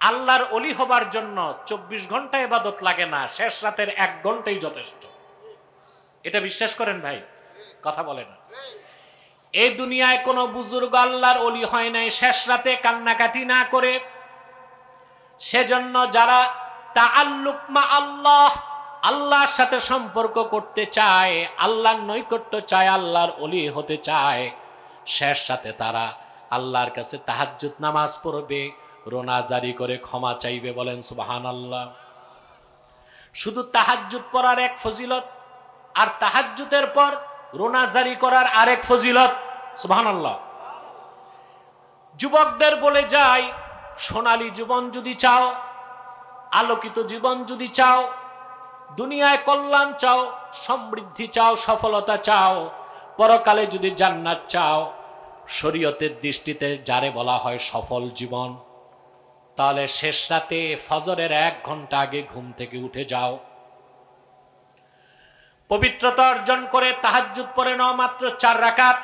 আল্লাহর অলি হবার জন্য চব্বিশ ঘণ্টা এবাদত লাগে না, শেষ রাতের এক ঘন্টাই যথেষ্ট। এটা বিশ্বাস করেন ভাই? কথা বলে না। এই দুনিয়ায় কোনো বুজুর্গ আল্লাহর অলি হয় নাই, শেষ রাতে কান্নাকাটি না করে। সেজন্য যারা তা মা আল্লাহ, আল্লাহর সাথে সম্পর্ক করতে চায়, আল্লাহর নৈকট্য চায়, আল্লাহর অলি হতে চায়, শেষ সাথে তারা আল্লাহর কাছে তাহাজ্জুদ নামাজ পড়বে। রোনা জারি করে ক্ষমা চাইবে বলেন সুবাহান আল্লাহ শুধু তাহাজ্জুদ পড়ার এক ফজিলত, আর তাহাজ্জুদের পর রোনা জারি করার আরেক ফজিলত সুবাহান আল্লাহ যুবকদের বলে যায় সোনালী জীবন যদি চাও, আলোকিত জীবন যদি চাও, দুনিয়ায় কল্যাণ চাও, সমৃদ্ধি চাও, সফলতা চাও, পরকালে যদি জান্নাত চাও, শরীয়তের দৃষ্টিতে যারে বলা হয় সফল জীবন। তাহলে শেষ রাতে ফজরের এক ঘণ্টা আগে ঘুম থেকে উঠে যাও। পবিত্রতা অর্জন করে তাহাজ্জুদ পরে নাও মাত্র চার রাকাত।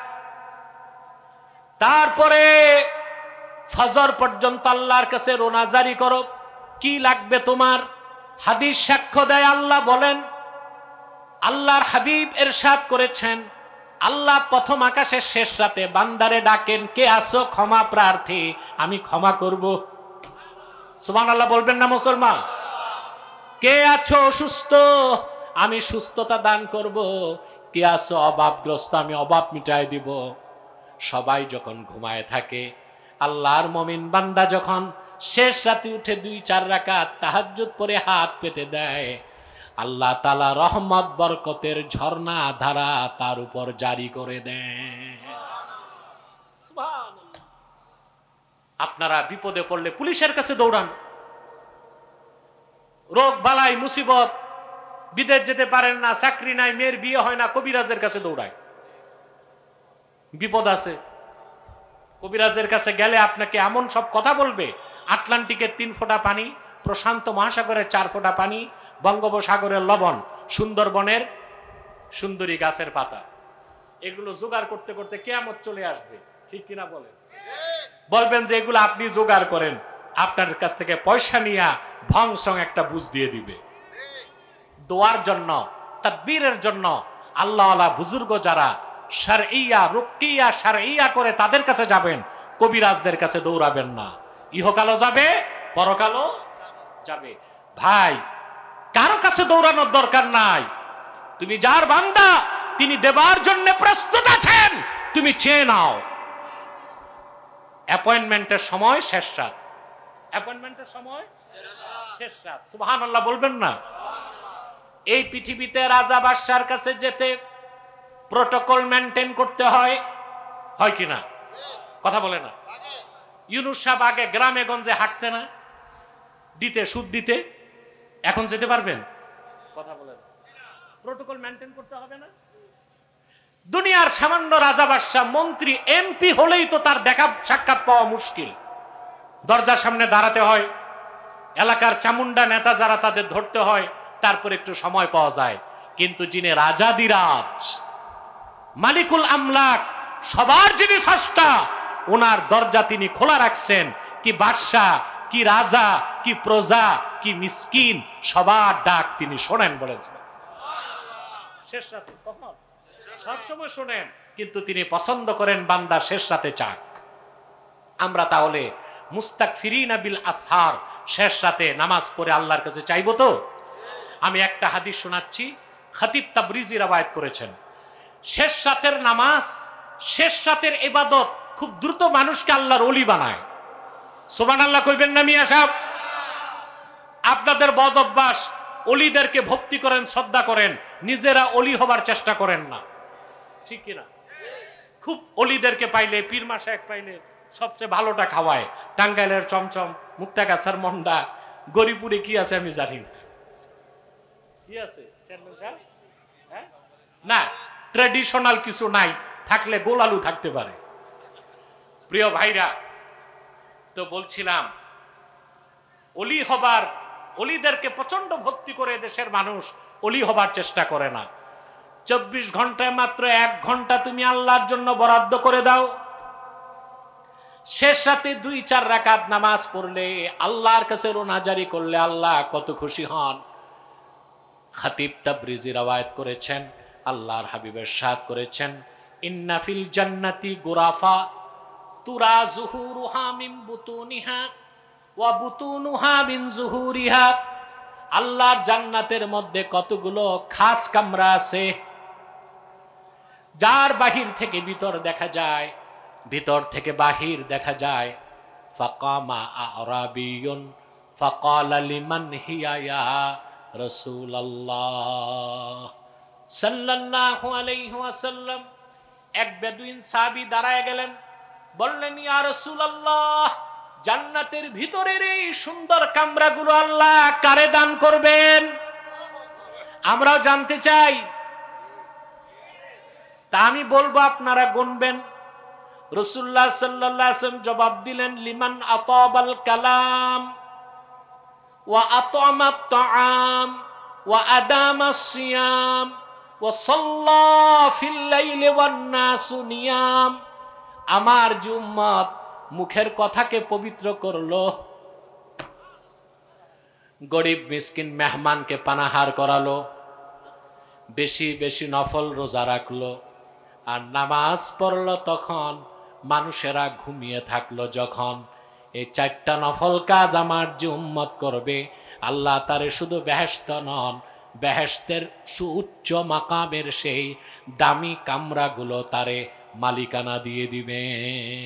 তারপরে ফজর পর্যন্ত আল্লাহর কাছে রোনা জারি করো। কি লাগবে তোমার? হাদিস সাক্ষ্য দেয় আল্লাহ বলেন, আল্লাহর হাবিব এরশাদ করেছেন, আল্লাহ প্রথম আকাশের শেষ রাতে বান্দারে ডাকেন, কে আসো ক্ষমা প্রার্থী, আমি ক্ষমা করব। সুমান আল্লাহ বলবেন না মুসলমান? কে আছো অসুস্থ? আমি সুস্থতা দান করব। কে আছো অভাবগ্রস্ত? আমি অভাব মিটাই দিব। সবাই যখন ঘুমায় থাকে, আল্লাহর মমিন বান্দা যখন শেষ রাতে উঠে দুই, চার রাকাত তাহাজ্জুদ পরে হাত পেতে দেয়, আল্লাহ তালা রহমত, বরকতের ঝর্ণা, ধারা তার উপর জারি করে দেয়। আপনারা বিপদে পড়লে পুলিশের কাছে দৌড়ান। রোগ, বালাই, মুসিবত, বিদেশ যেতে পারেন না, চাকরি নাই, মেয়ের বিয়ে হয় না, কবিরাজের কাছে দৌড়ায়। বিপদ আছে। কবিরাজের কাছে গেলে আপনাকে এমন সব কথা বলবে, আটলান্টিকের তিন ফোঁটা পানি, প্রশান্ত মহাসাগরের চার ফোঁটা পানি, বঙ্গোপসাগরের লবণ, সুন্দরবনের সুন্দরী গাছের পাতা। এগুলো জোগাড় করতে করতে কেয়ামত চলে আসবে, ঠিক কিনা বলেন? বলবেন যে এগুলো আপনি জোগাড় করেন। আপনার কাছ থেকে পয়সা নিয়ে ভং সং একটা বুঝ দিয়ে দিবে। দোয়ার জন্য, তাদবীরের জন্য আল্লাহ আল্লাহ বুজুর্গ যারা সারইয়া রুকিয়া সারইয়া করে তাদের কাছে যাবেন, কবিরাজদের কাছে দৌড়াবেন না। ইহকালও যাবে, পরকালও যাবে। ভাই, কারও কাছে দৌড়ানোর দরকার নাই। তুমি যার বান্দা, তিনি দেবার জন্য প্রস্তুত আছেন, তুমি চেয়ে নাও। অ্যাপয়েন্টমেন্টের সময় শেষ রাত। অ্যাপয়েন্টমেন্টের সময় শেষ রাত। সুবহান আল্লাহ বলবেন না? এই পৃথিবীতে রাজা বাদশার কাছে যেতে প্রোটোকল মেনটেন করতে হয় হয় কি না? কথা বলে না? ইউনুস সাহেব আগে গ্রামে গঞ্জে হাঁটছে না, দিতে, সুদ দিতে। এখন যেতে পারবেন? কথা বলেন প্রোটোকল মেনটেন করতে হবে না? দুনিয়ার সামান্য রাজা বাদশাহ, মন্ত্রী, এমপি হলেই তো তার দেখা সাক্ষাৎ পাওয়া মুশকিল। দরজার সামনে দাঁড়াতে হয়, এলাকার চামুন্ডা নেতা যারা তাদের ধরতে হয়, তারপর একটু সময় পাওয়া যায়। কিন্তু যিনি রাজাদিরাজ মালিকুল আমলাক, সবার যিনি সষ্টা ওনার দরজা তিনি খোলা রাখছেন। কি বাদশাহ, কি রাজা, কি প্রজা, কি মিসকিন, সবার ডাক তিনি শোনেন বলেছেন। শেষ রাতে কখন সবসময় শোনেন, কিন্তু তিনি পছন্দ করেন বান্দা শেষ রাতে চাক। আমরা তাহলে মুস্তাক ফিরিনা বিল আসহার, শেষ রাতে নামাজ পড়ে আল্লাহর কাছে চাইব তো? আমি একটা হাদিস শোনাচ্ছি, খাতিব তাবরিজি রাবায়াত করেছেন। শেষ রাতের নামাজ, শেষ রাতের ইবাদত খুব দ্রুত মানুষকে আল্লাহর অলি বানায়। সোবান আল্লাহ কইবেন না মিয়া সাহেব? আপনাদের বদ অভ্যাস অলিদেরকে ভক্তি করেন, শ্রদ্ধা করেন, নিজেরা অলি হবার চেষ্টা করেন না। ঠিক কিনা? খুব অলিদেরকে পাইলে, পীর মাসে এক পাইলে সবচেয়ে ভালোটা খাওয়ায়। টাঙ্গাইলের চমচম মুক্তাগাছার মন্ডা গরিপুরে কি আছে আমি জানি না। কি আছে হ্যাঁ? না ট্রেডিশনাল কিছু নাই, থাকলে গোলালু থাকতে পারে। প্রিয় ভাইরা, তো বলছিলাম, অলি হবার, অলিদেরকে প্রচণ্ড ভক্তি করে দেশের মানুষ অলি হবার চেষ্টা করে না। চব্বিশ ঘন্টায় মাত্র এক ঘণ্টা তুমি আল্লাহর জন্য বরাদ্দ করে দাও। শেষ রাতে দুই, চার রাকাত নামাজ পড়লে, আল্লাহর কাছে রোনাজারি করলে আল্লাহ কত খুশি হন। খাতিব তাবরিজি রাওয়ায়াত করেছেন, আল্লাহর হাবিবের সাদ করেছেন ইন্নাফিল জান্নাতি গোরাফা তুরা জুহুরুহা মিন বুতুনিহা ওয়া বুতুনুহা মিন জুহুরিহা। আল্লাহর জান্নাতের মধ্যে কতগুলো খাস কামরা আছে? যার বাহির থেকে ভিতর দেখা যায়, ভিতর থেকে বাহির দেখা যায়। ফাকামা আরাবিয়ুন, ফাকালা লিমান হিয়া রাসূলুল্লাহ। সাল্লাল্লাহু আলাইহি ওয়াসাল্লাম এক বেদুইন সাহাবী দাঁড়ায় গেলেন, বললেন, ইয়া রাসূলুল্লাহ, জান্নাতের ভিতরের এই সুন্দর কামরাগুলো আল্লাহ কারে দান করবেন? আমরাও জানতে চাই তা আমি বলব আপনারা গুনবেন। রসুল্লাহ সাল্লাম জবাব দিলেন, লিমান আতাবাল কালাম ওয়া আতামাত তাআম ওয়া আদামা সিয়াম ওয়া সাল্লা ফিল লাইলি আমার যে মুখের কথাকে পবিত্র করল। গরিব মিসকিন মেহমানকে পানাহার করালো। বেশি বেশি নফল রোজা রাখল। আর নামাজ পড়ল তখন মানুষেরা ঘুমিয়ে থাকল যখন। এই চারটা নফল কাজ আমার যে উম্মত করবে, আল্লাহ তারে শুধু বেহেস্ত নন বেহেস্তের সুউচ্চ মাকামের সেই দামি কামরাগুলো তারে মালিকানা দিয়ে দিবে।